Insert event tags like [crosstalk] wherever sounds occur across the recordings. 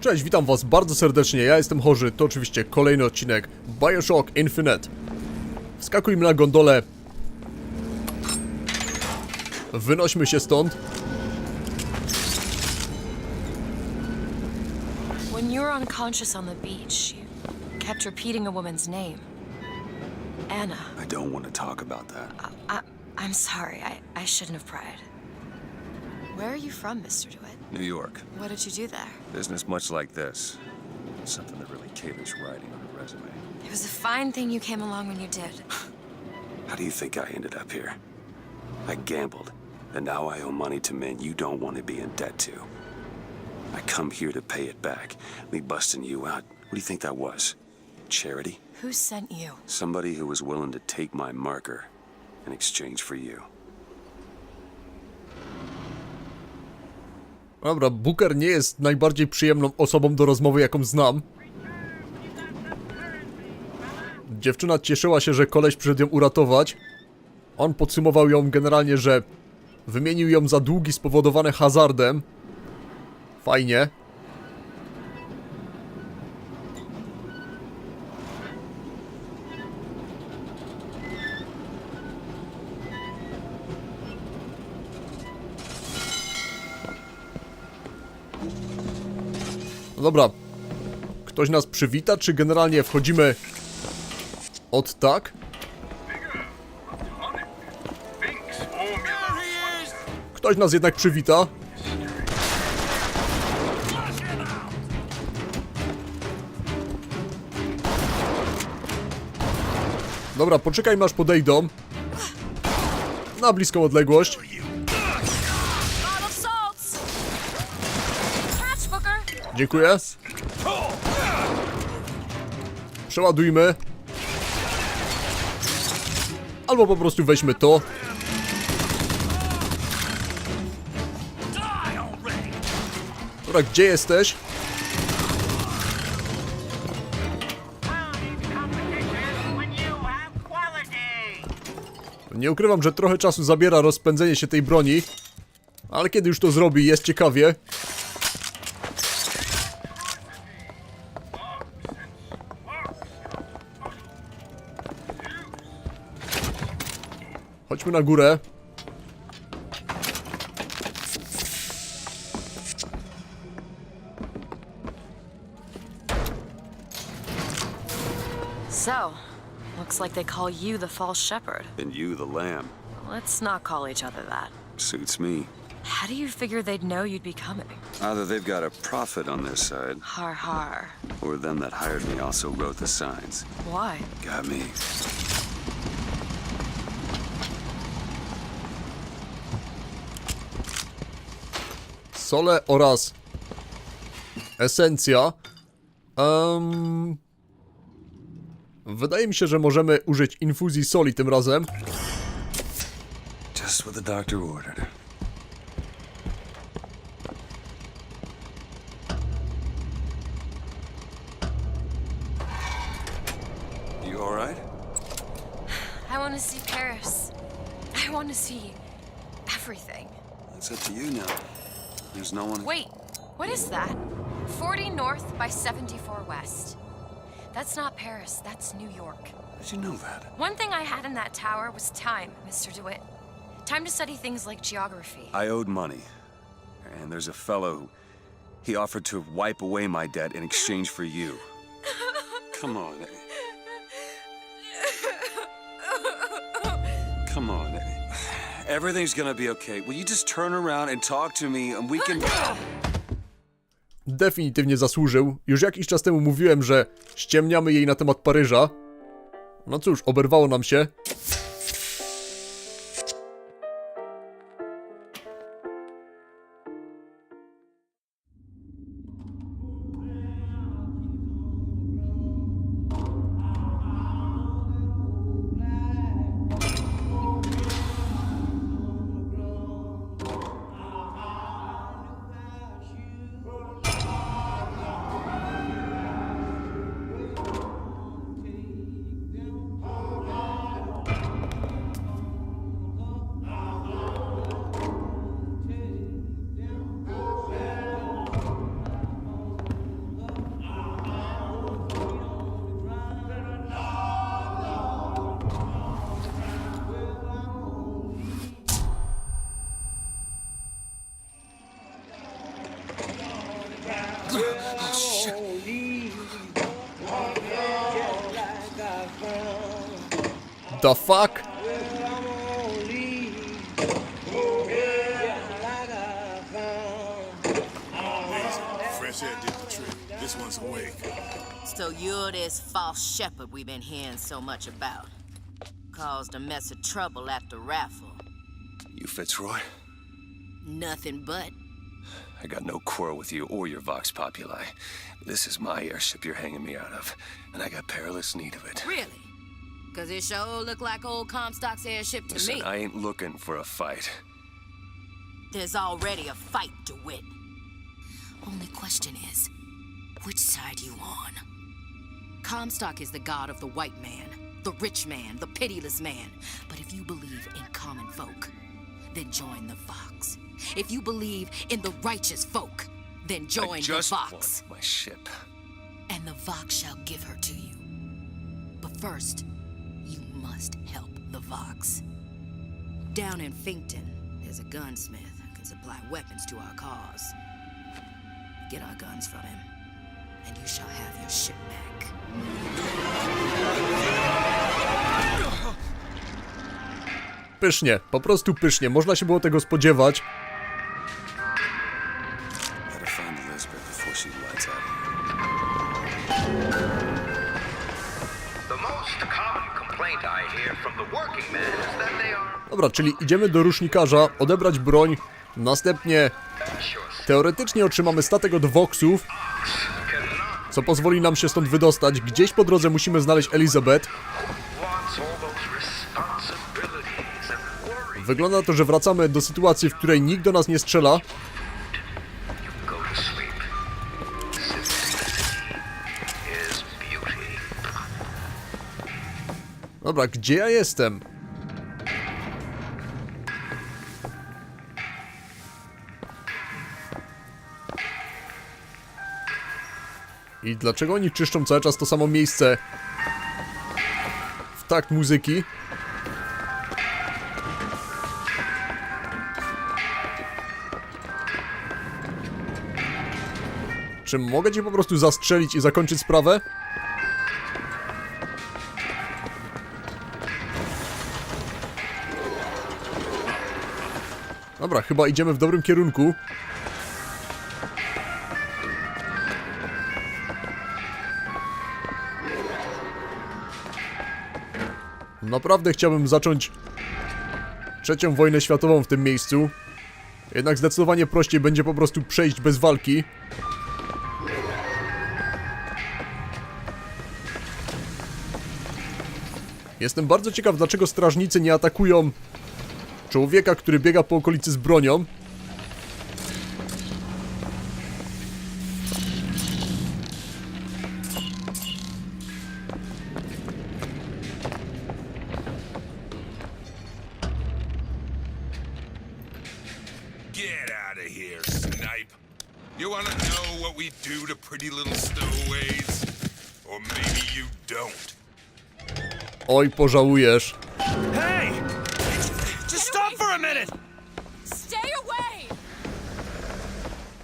Cześć, witam was bardzo serdecznie, ja jestem Chorzy, to oczywiście kolejny odcinek Bioshock Infinite. Wskakujmy na gondolę. Wynośmy się stąd. When you were unconscious on the beach, you kept repeating a woman's name. Anna. I don't want to talk about that. I, I'm sorry, I, I shouldn't have pried. Where are you from, Mr. DeWitt? New York. What did you do there? Business much like this. Something that really caters writing on a resume. It was a fine thing you came along when you did. How do you think I ended up here? I gambled, and now I owe money to men you don't want to be in debt to. I come here to pay it back. Me busting you out. What do you think that was? Charity? Who sent you? Somebody who was willing to take my marker in exchange for you. Dobra, Booker nie jest najbardziej przyjemną osobą do rozmowy, jaką znam. Dziewczyna cieszyła się, że koleś przyszedł ją uratować. On podsumował ją generalnie, że wymienił ją za długi spowodowane hazardem. Fajnie. No dobra. Ktoś nas przywita, czy generalnie wchodzimy od tak? Ktoś nas jednak przywita. Dobra, poczekajmy aż podejdą. Na bliską odległość. Dziękuję. Przeładujmy. Albo po prostu weźmy to. Dobra, gdzie jesteś? Nie ukrywam, że trochę czasu zabiera rozpędzenie się tej broni. Ale kiedy już to zrobi, jest ciekawie. Chodźmy na górę. So, looks like they call you the false shepherd. And you, the lamb. Let's not call each other that. Suits me. How do you figure they'd know you'd be coming? Either they've got a prophet on their side, Har har. or them that hired me also wrote the signs. Why? Got me. Sole oraz esencja. Em, wydaje mi się, że możemy użyć infuzji soli tym razem. Just what the doctor ordered. You all right? I want to see Paris. I want to see everything. It's up to you now. There's no one. Wait, what is that? 40 north by 74 west. That's not Paris, that's New York. How'd you know that? One thing I had in that tower was time, Mr. DeWitt. Time to study things like geography. I owed money, and there's a fellow who he offered to wipe away my debt in exchange for you. Come on. Eddie. Come on. Eh? Everything's gonna be okay. Will you just turn around and talk to me, and we can. Definitywnie zasłużył. Już jakiś czas temu mówiłem, że ściemniamy jej na temat Paryża. No cóż, oberwało nam się. The fuck? Fresh air did the trick. This one's awake. So you're this false shepherd we've been hearing so much about. Caused a mess of trouble at the raffle. You Fitzroy? Nothing but. I got no quarrel with you or your Vox Populi. This is my airship you're hanging me out of, and I got perilous need of it. Really? Cause it sure look like old Comstock's airship to Listen, me. I ain't looking for a fight. There's already a fight to win. Only question is, which side you on? Comstock is the god of the white man, the rich man, the pitiless man. But if you believe in common folk, then join the Vox. If you believe in the righteous folk, then join the Vox. my ship. And the Vox shall give her to you. But first, must help the Vox. Down in Finkton, there's a gunsmith who can supply weapons to our cause. Get our guns from him, and you shall have your ship back. Pysznie, po prostu pysznie. Można się było tego spodziewać. Dobra, czyli idziemy do rusznikarza, odebrać broń, następnie teoretycznie otrzymamy statek od Voxów, co pozwoli nam się stąd wydostać. Gdzieś po drodze musimy znaleźć Elizabeth. Wygląda to, że wracamy do sytuacji, w której nikt do nas nie strzela. Dobra, gdzie ja jestem? I dlaczego oni czyszczą cały czas to samo miejsce w takt muzyki? Czy mogę cię po prostu zastrzelić i zakończyć sprawę? Dobra, chyba idziemy w dobrym kierunku. Naprawdę chciałbym zacząć trzecią wojnę światową w tym miejscu. Jednak zdecydowanie prościej będzie po prostu przejść bez walki. Jestem bardzo ciekaw, dlaczego strażnicy nie atakują człowieka, który biega po okolicy z bronią. We do to pretty little stowaways? Or maybe you don't. Oj, pożałujesz. Hey! Just stop for a minute! Stay away!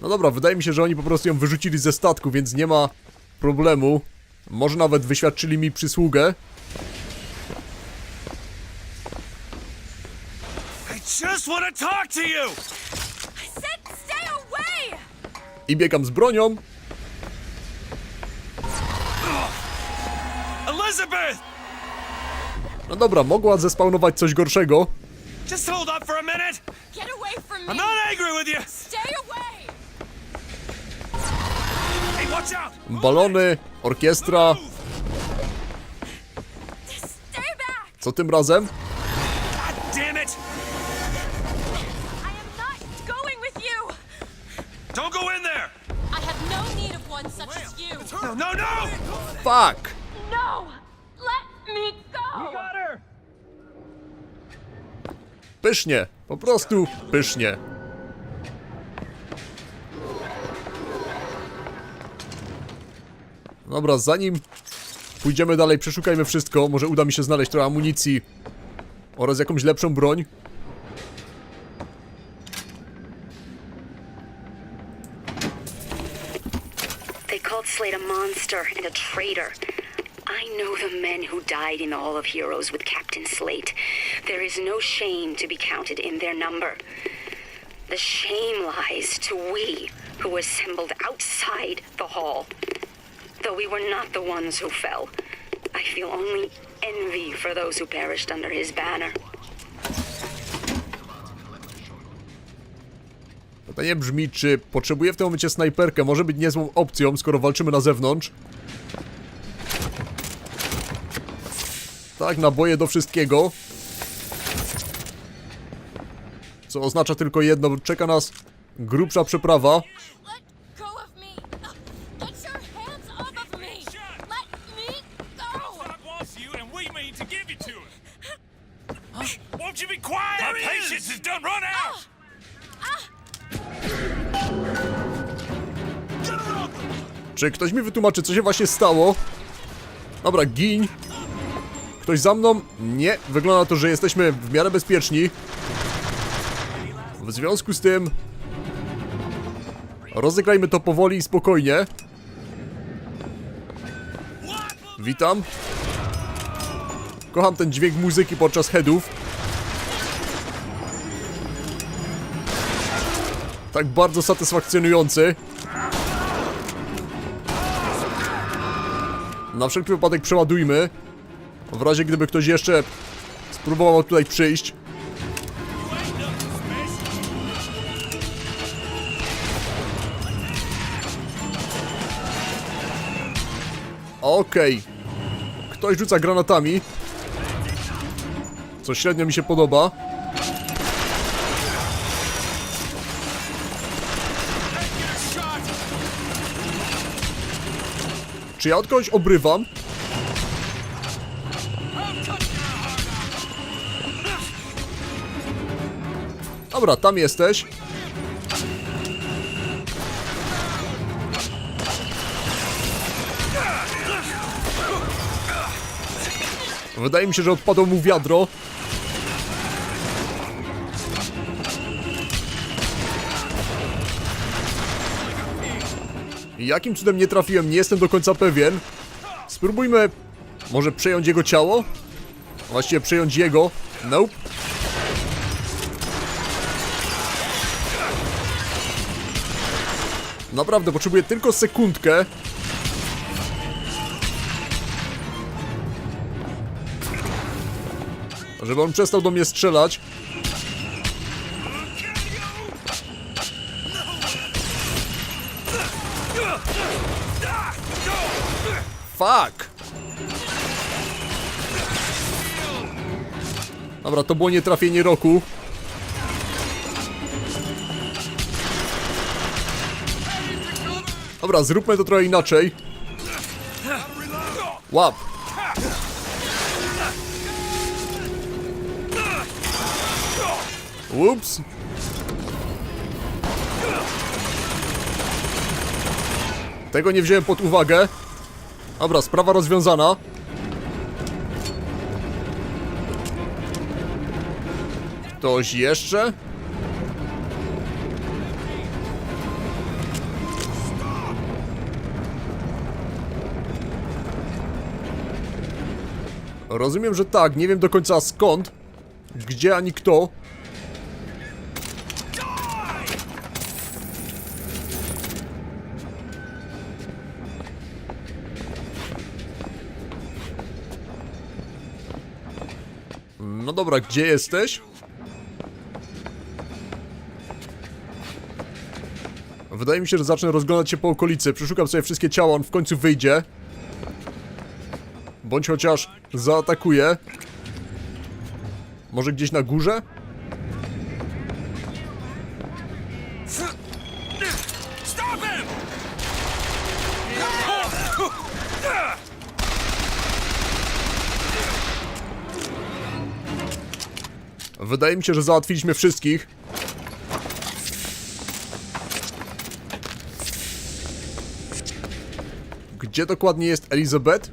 No dobra, wydaje mi się, że oni po prostu ją wyrzucili ze statku, więc nie ma problemu. Może nawet wyświadczyli mi przysługę. I just want to talk to you! I biegam z bronią. Elizabeth! No dobra, mogła zespawnować coś gorszego. Just hold up for a minute! Get away from me! I'm not angry with you! Stay away! Hey, watch out! Balony, orkiestra. Stay back! Co tym razem? Pysznie, po prostu pysznie. Dobra, zanim pójdziemy dalej, przeszukajmy wszystko. Może uda mi się znaleźć trochę amunicji oraz jakąś lepszą broń. They called Slade a monster and a traitor. I know the men who died in the Hall of Heroes with Captain Slate. There is no shame to be counted in their number. The shame lies to we who assembled outside the hall. Though we were not the ones who fell, I feel only envy for those who perished under his banner. Pytanie brzmi, czy potrzebuję w tym momencie snajperkę? Może być niezłą opcją, skoro walczymy na zewnątrz. Tak, naboje do wszystkiego. co oznacza tylko jedno, czeka nas grubsza przeprawa. Czy ktoś mi wytłumaczy, co się właśnie stało? Dobra, giń. Ktoś za mną? Nie. Wygląda na to, że jesteśmy w miarę bezpieczni. W związku z tym... Rozegrajmy to powoli i spokojnie. Witam. Kocham ten dźwięk muzyki podczas headów. Tak bardzo satysfakcjonujący. Na wszelki wypadek przeładujmy. W razie gdyby ktoś jeszcze spróbował tutaj przyjść. Okej. Okay. Ktoś rzuca granatami. Co średnio mi się podoba. Czy ja od kogoś obrywam? Dobra, tam jesteś. Wydaje mi się, że odpadło mu wiadro. Jakim cudem nie trafiłem, nie jestem do końca pewien. Spróbujmy może przejąć jego ciało? Właściwie przejąć jego. Nope. Naprawdę, potrzebuję tylko sekundkę, Żeby on przestał do mnie strzelać. Fuck! Dobra, to było nietrafienie roku. Dobra, zróbmy to trochę inaczej. Łap! Ups. Tego nie wziąłem pod uwagę. Dobra, sprawa rozwiązana. Ktoś jeszcze? Rozumiem, że tak. Nie wiem do końca skąd, gdzie ani kto. dobra, gdzie jesteś? Wydaje mi się, że zacznę rozglądać się po okolicy. Przeszukam sobie wszystkie ciała, on w końcu wyjdzie. Bądź chociaż zaatakuje. Może gdzieś na górze? Wydaje mi się, że załatwiliśmy wszystkich. Gdzie dokładnie jest Elizabeth?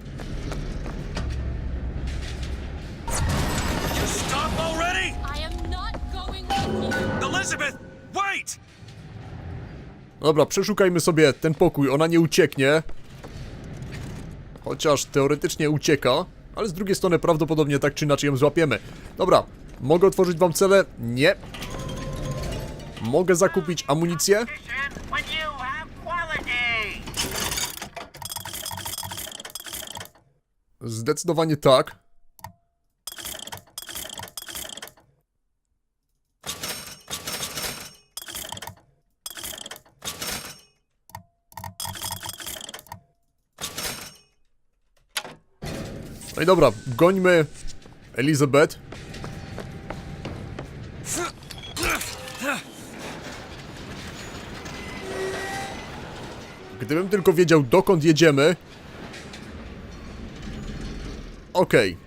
Dobra, przeszukajmy sobie ten pokój, ona nie ucieknie. Chociaż teoretycznie ucieka ale z drugiej strony prawdopodobnie tak czy inaczej ją złapiemy. Dobra, mogę otworzyć wam cele? Nie. Mogę zakupić amunicję? Zdecydowanie tak. No i dobra, gońmy Elizabeth. Gdybym tylko wiedział dokąd jedziemy. Okej.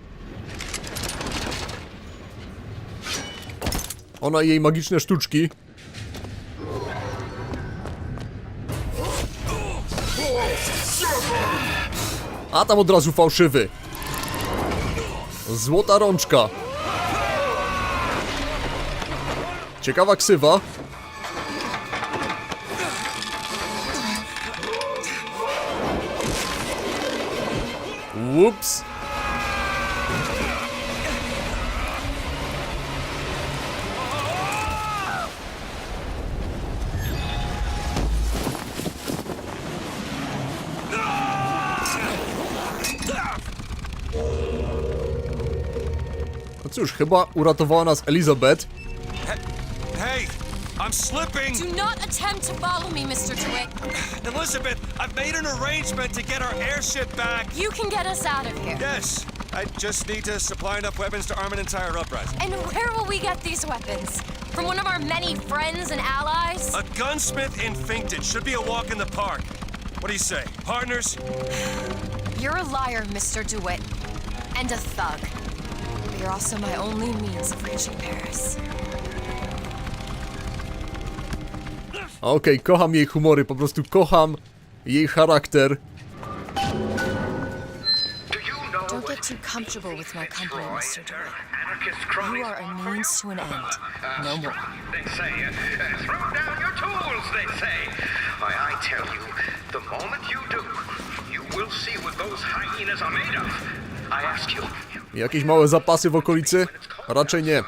Ona i jej magiczne sztuczki. A tam od razu fałszywy. Złota rączka. Ciekawa ksywa. Ups. Cóż, chyba uratowała nas Elizabeth. Hey, I'm slipping! Do not attempt to follow me, Mr. DeWitt. Elizabeth, I've made an arrangement to get our airship back. You can get us out of here. Yes, I just need to supply enough weapons to arm an entire uprising. And where will we get these weapons? From one of our many friends and allies? A gunsmith in Finkton should be a walk in the park. What do you say, partners? You're a liar, Mr. DeWitt. And a thug. But you're also my only means of reaching Paris. Okej, kocham jej humory, po prostu kocham jej charakter. Do you know Don't get too comfortable with my company, Mr. DeWitt. anarchist You are a means to an end. Uh, No more. They say, uh, throw down your tools, they say. Why, I tell you, the moment you do, you will see what those hyenas are made of. I ask you, Jakieś małe zapasy w okolicy? Raczej nie.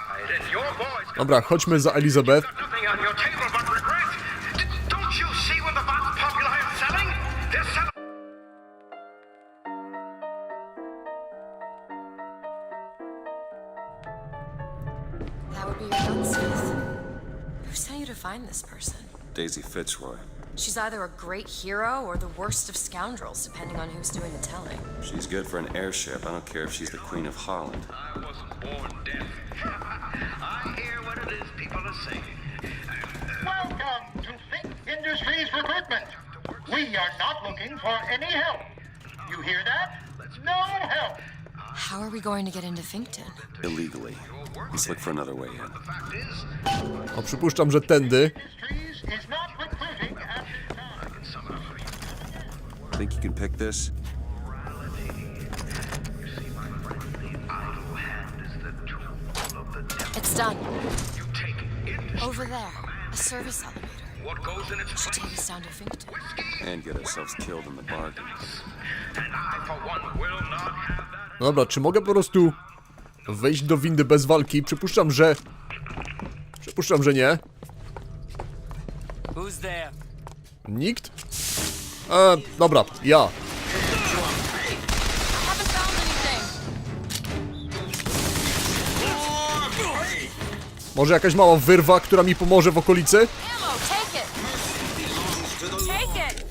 Dobra, chodźmy za Elizabeth. That would be your. Who sent you to find this person? Daisy Fitzroy. She's either a great hero or the worst of scoundrels, depending on who's doing the telling. She's good for an airship. I don't care if she's the Queen of Holland. I wasn't born deaf. [laughs] I hear what it is people are saying. Welcome to Fink Industries Recruitment. We are not looking for any help. You hear that? No help. How are we going to get into Finkton? Illegally. Let's look for another way in. Fact is, O, przypuszczam, że tędy. Industries is not Think you can pick this? It's done. you take industry. Over there. A service elevator. What goes in its Should take us down to Finkton. And get ourselves killed in the bargain. And I, for one, will not have that. Dobra, czy mogę po prostu wejść do windy bez walki? Przypuszczam, że... Przypuszczam, że nie. Who's there? Nikt? E, dobra, ja. Może jakaś mała wyrwa, która mi pomoże w okolicy?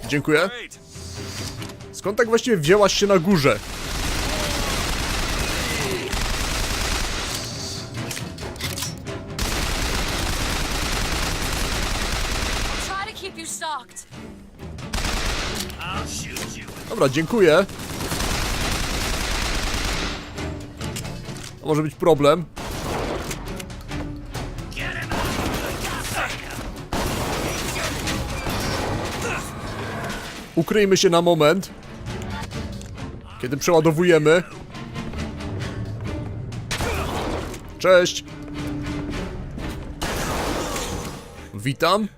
Dziękuję. Skąd tak właściwie wzięłaś się na górze? Dobra, dziękuję. To może być problem. Ukryjmy się na moment. Kiedy przeładowujemy. Cześć. Witam.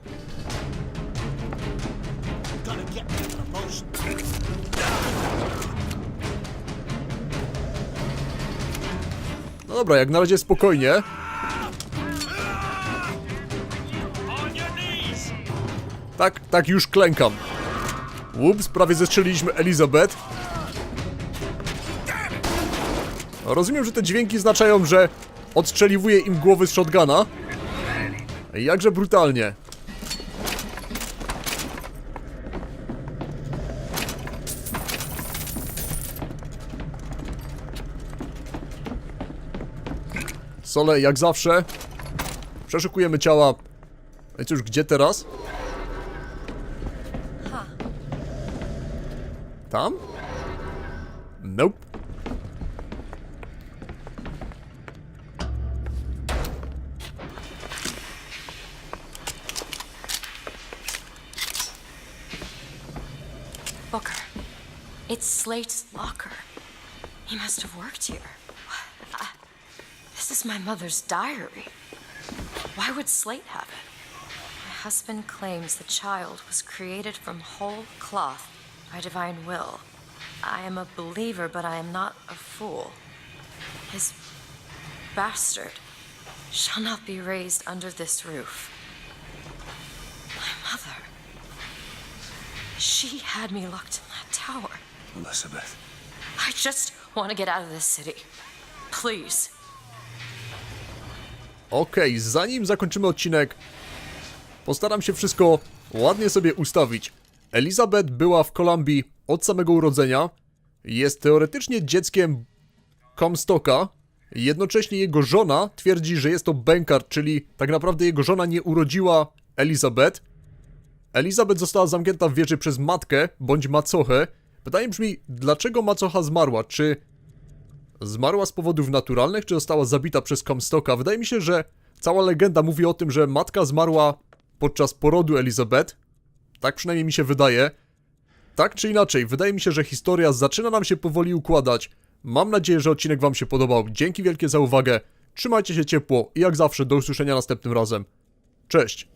Dobra, jak na razie spokojnie. Tak, tak już klękam. Ups, prawie zestrzeliliśmy Elizabeth. Rozumiem, że te dźwięki znaczają, że odstrzeliwuje im głowy z shotguna. Jakże brutalnie. Sole, jak zawsze. Przeszukujemy ciała. No i cóż, gdzie teraz? Tam? Nope. Booker, it's Slate's locker. He must have worked here. I- this is my mother's diary. Why would Slate have it? My husband claims the child was created from whole cloth by divine will. I am a believer, but I am not a fool. His bastard shall not be raised under this roof. My mother. She had me locked in that tower. Elizabeth. I just want to get out of this city. Please. Okej, zanim zakończymy odcinek, postaram się wszystko ładnie sobie ustawić. Elizabeth była w Kolumbii od samego urodzenia. Jest teoretycznie dzieckiem Comstocka. Jednocześnie jego żona twierdzi, że jest to Benkart, czyli tak naprawdę jego żona nie urodziła Elizabeth. Elizabeth została zamknięta w wieży przez matkę bądź macochę. Pytanie brzmi, dlaczego macocha zmarła? Czy zmarła z powodów naturalnych, czy została zabita przez Comstocka? Wydaje mi się, że cała legenda mówi o tym, że matka zmarła podczas porodu Elizabeth. Tak przynajmniej mi się wydaje. Tak czy inaczej, wydaje mi się, że historia zaczyna nam się powoli układać. Mam nadzieję, że odcinek Wam się podobał. Dzięki wielkie za uwagę. Trzymajcie się ciepło i jak zawsze do usłyszenia następnym razem. Cześć!